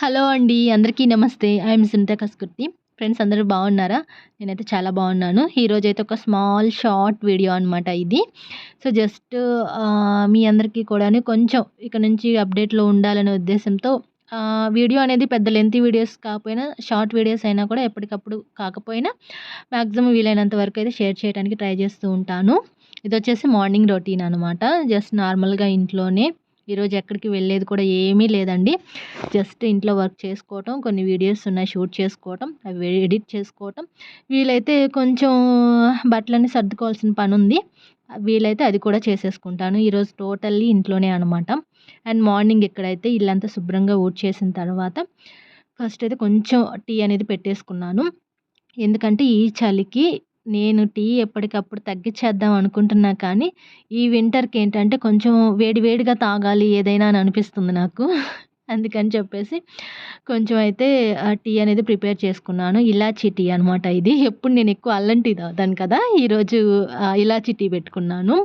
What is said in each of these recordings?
Hello అండి అందరికీ నమస్తే. ఐఎమ్ సునీత కస్కుర్తి. ఫ్రెండ్స్ అందరూ బాగున్నారా? నేనైతే చాలా బాగున్నాను. ఈరోజు అయితే ఒక స్మాల్ షార్ట్ వీడియో అనమాట ఇది. సో జస్ట్ మీ అందరికీ కూడా కొంచెం ఇక నుంచి అప్డేట్లో ఉండాలనే ఉద్దేశంతో వీడియో అనేది పెద్ద లెంత్ వీడియోస్ కాకపోయినా షార్ట్ వీడియోస్ అయినా కూడా ఎప్పటికప్పుడు కాకపోయినా మ్యాక్సిమం వీలైనంత వరకు అయితే షేర్ చేయడానికి ట్రై చేస్తూ ఉంటాను. ఇది వచ్చేసి మార్నింగ్ రొటీన్ అనమాట జస్ట్ నార్మల్గా ఇంట్లోనే ఈరోజు ఎక్కడికి వెళ్ళేది కూడా ఏమీ లేదండి. జస్ట్ ఇంట్లో వర్క్ చేసుకోవటం కొన్ని వీడియోస్ ఉన్నాయి షూట్ చేసుకోవటం అవి ఎడిట్ చేసుకోవటం. వీలైతే కొంచెం బట్టలన్నీ సర్దుకోవాల్సిన పని ఉంది. వీలైతే అది కూడా చేసేసుకుంటాను. ఈరోజు టోటల్లీ ఇంట్లోనే అనమాట అండ్ మార్నింగ్ ఇక్కడైతే ఇల్లంతా శుభ్రంగా ఊడ్ చేసిన తర్వాత ఫస్ట్ అయితే కొంచెం టీ అనేది పెట్టేసుకున్నాను. ఎందుకంటే ఈ చలికి నేను టీ ఎప్పటికప్పుడు తగ్గించేద్దాం అనుకుంటున్నా కానీ ఈ వింటర్కి ఏంటంటే కొంచెం వేడి వేడిగా తాగాలి ఏదైనా అని అనిపిస్తుంది నాకు. అందుకని చెప్పేసి కొంచెం అయితే టీ అనేది ప్రిపేర్ చేసుకున్నాను. ఇలాచీ టీ అనమాట ఇది. ఎప్పుడు నేను ఎక్కువ అల్లం టీ తాగుతాను కదా ఈరోజు ఇలాచీ టీ పెట్టుకున్నాను.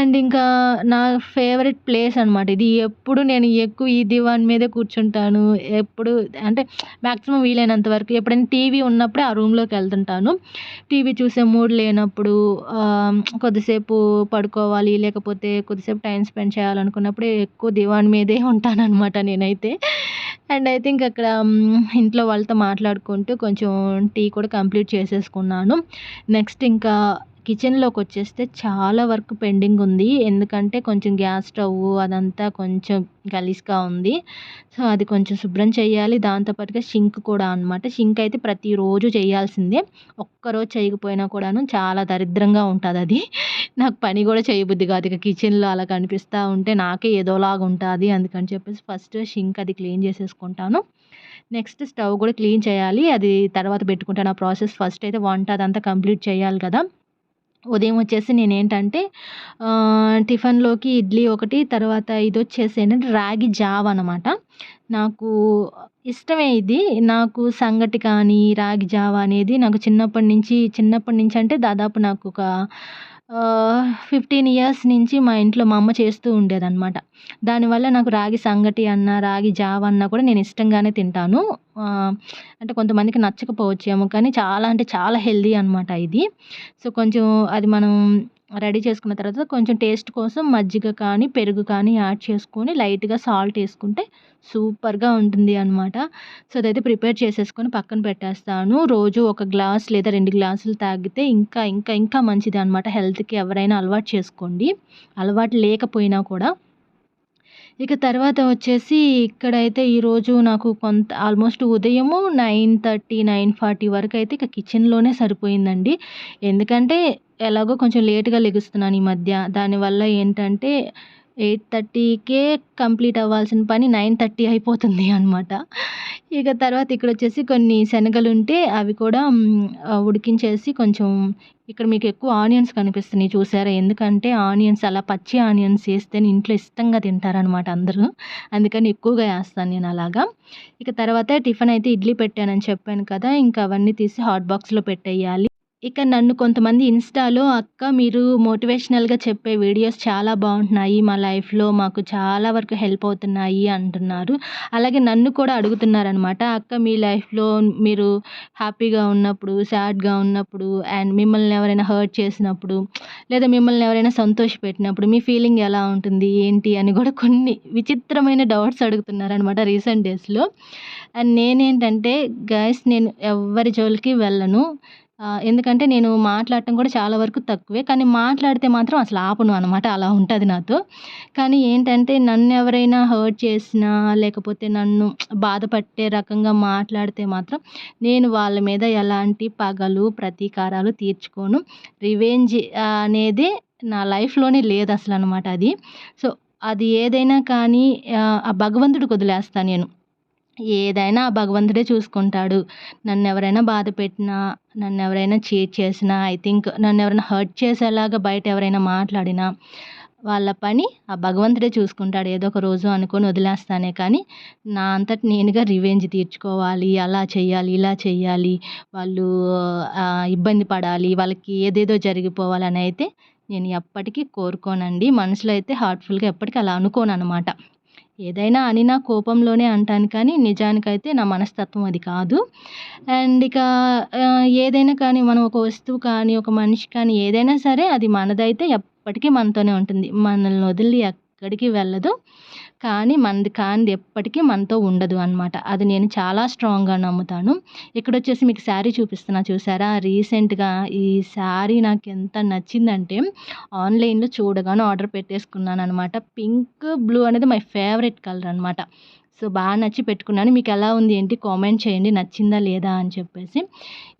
అండ్ ఇంకా నా ఫేవరెట్ ప్లేస్ అనమాట ఇది. ఎప్పుడు నేను ఎక్కువ ఈ దివాన్ మీదే కూర్చుంటాను. ఎప్పుడు అంటే మ్యాక్సిమం వీలైనంత వరకు ఎప్పుడైనా టీవీ ఉన్నప్పుడే ఆ రూమ్లోకి వెళ్తుంటాను. టీవీ చూసే మూడ్ లేనప్పుడు కొద్దిసేపు పడుకోవాలి లేకపోతే కొద్దిసేపు టైం స్పెండ్ చేయాలనుకున్నప్పుడు ఎక్కువ దివాన్ మీదే ఉంటానన్నమాట నేనైతే. అండ్ ఐ థింక్ అక్కడ ఇంట్లో వాళ్ళతో మాట్లాడుకుంటూ కొంచెం టీ కూడా కంప్లీట్ చేసేసుకున్నాను. నెక్స్ట్ ఇంకా కిచెన్లోకి వచ్చేస్తే చాలా వర్క్ పెండింగ్ ఉంది. ఎందుకంటే కొంచెం గ్యాస్ స్టవ్ అదంతా కొంచెం గలీజ్గా ఉంది. సో అది కొంచెం శుభ్రం చేయాలి. దాంతోపాటుగా షింక్ కూడా అనమాట షింక్ అయితే ప్రతిరోజు చేయాల్సిందే. ఒక్కరోజు చేయకపోయినా కూడాను చాలా దరిద్రంగా ఉంటుంది అది. నాకు పని కూడా చేయబుద్ది కాదు. ఇక కిచెన్లో అలా కనిపిస్తూ ఉంటే నాకే ఏదోలాగా ఉంటుంది. అందుకని చెప్పేసి ఫస్ట్ షింక్ అది క్లీన్ చేసేసుకుంటాను. నెక్స్ట్ స్టవ్ కూడా క్లీన్ చేయాలి. అది తర్వాత పెట్టుకుంటాను. ఆ ప్రాసెస్ ఫస్ట్ అయితే వంట అదంతా కంప్లీట్ చేయాలి కదా. ఉదయం వచ్చేసి నేను ఏంటంటే టిఫిన్లోకి ఇడ్లీ ఒకటి తర్వాత ఇది వచ్చేసి ఏంటంటే రాగి జావ అనమాట నాకు ఇష్టమే ఇది. నాకు సంగటి కానీ రాగి జావ అనేది నాకు చిన్నప్పటి నుంచి చిన్నప్పటి నుంచి అంటే దాదాపు నాకు ఒక ఫిఫ్టీన్ ఇయర్స్ నుంచి మా ఇంట్లో మా అమ్మ చేస్తూ ఉండేదన్నమాట. దానివల్ల నాకు రాగి సంగటి అన్న రాగి జావ అన్నా కూడా నేను ఇష్టంగానే తింటాను. అంటే కొంతమందికి నచ్చకపోవచ్చేమో కానీ చాలా అంటే చాలా హెల్దీ అనమాట ఇది. సో కొంచెం అది మనం రెడీ చేసుకున్న తర్వాత కొంచెం టేస్ట్ కోసం మజ్జిగ కానీ పెరుగు కానీ యాడ్ చేసుకొని లైట్గా సాల్ట్ వేసుకుంటే సూపర్గా ఉంటుంది అనమాట సో అదైతే ప్రిపేర్ చేసేసుకొని పక్కన పెట్టేస్తాను. రోజు ఒక గ్లాస్ లేదా రెండు గ్లాసులు తాగితే ఇంకా ఇంకా ఇంకా మంచిది అనమాట హెల్త్కి ఎవరైనా అలవాటు చేసుకోండి. అలవాటు లేకపోయినా కూడా ఇక తర్వాత వచ్చేసి ఇక్కడైతే ఈరోజు నాకు కొంత ఆల్మోస్ట్ ఉదయము నైన్ థర్టీ నైన్ ఫార్టీ వరకు అయితే ఇక కిచెన్లోనే సరిపోయిందండి. ఎందుకంటే ఎలాగో కొంచెం లేట్గా లెగుస్తున్నాను ఈ మధ్య. దానివల్ల ఏంటంటే ఎయిట్ థర్టీకే కంప్లీట్ అవ్వాల్సిన పని నైన్ థర్టీ అయిపోతుంది అనమాట ఇక తర్వాత ఇక్కడ వచ్చేసి కొన్ని శనగలు ఉంటే అవి కూడా ఉడికించేసి కొంచెం ఇక్కడ మీకు ఎక్కువ ఆనియన్స్ కనిపిస్తున్నాయి చూసారా? ఎందుకంటే ఆనియన్స్ అలా పచ్చి ఆనియన్స్ వేస్తే ఇంట్లో ఇష్టంగా తింటారనమాట అందరూ. అందుకని ఎక్కువగా వేస్తాను నేను అలాగా. ఇక తర్వాత టిఫిన్ అయితే ఇడ్లీ పెట్టానని చెప్పాను కదా ఇంకా అవన్నీ తీసి హాట్ బాక్స్లో పెట్టేయాలి. ఇక నన్ను కొంతమంది ఇన్స్టాలో అక్క మీరు మోటివేషనల్గా చెప్పే వీడియోస్ చాలా బాగుంటున్నాయి మా లైఫ్లో మాకు చాలా వరకు హెల్ప్ అవుతున్నాయి అంటున్నారు. అలాగే నన్ను కూడా అడుగుతున్నారనమాట అక్క మీ లైఫ్లో మీరు హ్యాపీగా ఉన్నప్పుడు సాడ్గా ఉన్నప్పుడు అండ్ మిమ్మల్ని ఎవరైనా హర్ట్ చేసినప్పుడు లేదా మిమ్మల్ని ఎవరైనా సంతోష పెట్టినప్పుడు మీ ఫీలింగ్ ఎలా ఉంటుంది ఏంటి అని కూడా కొన్ని విచిత్రమైన డౌట్స్ అడుగుతున్నారనమాట రీసెంట్ డేస్లో. అండ్ నేనేంటంటే గైస్ నేను ఎవరి జోలికి వెళ్ళను ఎందుకంటే నేను మాట్లాడటం కూడా చాలా వరకు తక్కువే కానీ మాట్లాడితే మాత్రం అసలు ఆపను అనమాట అలా ఉంటుంది నాతో. కానీ ఏంటంటే నన్ను ఎవరైనా హర్ట్ చేసినా లేకపోతే నన్ను బాధపట్టే రకంగా మాట్లాడితే మాత్రం నేను వాళ్ళ మీద ఎలాంటి పగలు ప్రతీకారాలు తీర్చుకోను. రివెంజ్ అనేది నా లైఫ్లోనే లేదు అసలు అనమాట అది. సో అది ఏదైనా కానీ ఆ భగవంతుడికి వదిలేస్తాను నేను. ఏదైనా ఆ భగవంతుడే చూసుకుంటాడు. నన్ను ఎవరైనా బాధ పెట్టినా నన్ను ఎవరైనా చీట్ చేసినా ఐ థింక్ నన్ను ఎవరైనా హర్ట్ చేసేలాగా బయట ఎవరైనా మాట్లాడినా వాళ్ళ పని ఆ భగవంతుడే చూసుకుంటాడు. ఏదో ఒక రోజు అనుకొని వదిలేస్తానే కానీ నా అంతటి నేనుగా రివెంజ్ తీర్చుకోవాలి అలా చేయాలి ఇలా చేయాలి వాళ్ళు ఇబ్బంది పడాలి వాళ్ళకి ఏదేదో జరిగిపోవాలని అయితే నేను ఎప్పటికీ కోరుకోనండి. మనసులో అయితే హార్ట్ఫుల్గా ఎప్పటికీ అలా అనుకోను అనమాట ఏదైనా అని నా కోపంలోనే అంటాను కానీ నిజానికైతే నా మనస్తత్వం అది కాదు. అండ్ ఇక ఏదైనా కానీ మనం ఒక వస్తువు కానీ ఒక మనిషి కానీ ఏదైనా సరే అది మనదైతే ఎప్పటికీ మనతోనే ఉంటుంది. మనల్ని వదిలి ఎక్కడికి వెళ్ళదు. కానీ మనది కానిది ఎప్పటికీ మనతో ఉండదు అనమాట అది నేను చాలా స్ట్రాంగ్గా నమ్ముతాను. ఇక్కడ వచ్చేసి మీకు శారీ చూపిస్తున్నా చూసారా? రీసెంట్గా ఈ శారీ నాకు ఎంత నచ్చిందంటే ఆన్లైన్లో చూడగానే ఆర్డర్ పెట్టేసుకున్నాను అనమాట పింక్ బ్లూ అనేది మై ఫేవరెట్ కలర్ అనమాట సో బాగా నచ్చి పెట్టుకున్నాను. మీకు ఎలా ఉంది ఏంటి? కామెంట్ చేయండి. నచ్చిందా లేదా అని చెప్పేసి.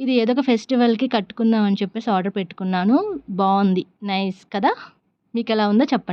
ఇది ఏదో ఒక ఫెస్టివల్కి కట్టుకుందాం అని చెప్పేసి ఆర్డర్ పెట్టుకున్నాను. బాగుంది నైస్ కదా? మీకు ఎలా ఉందో చెప్పండి.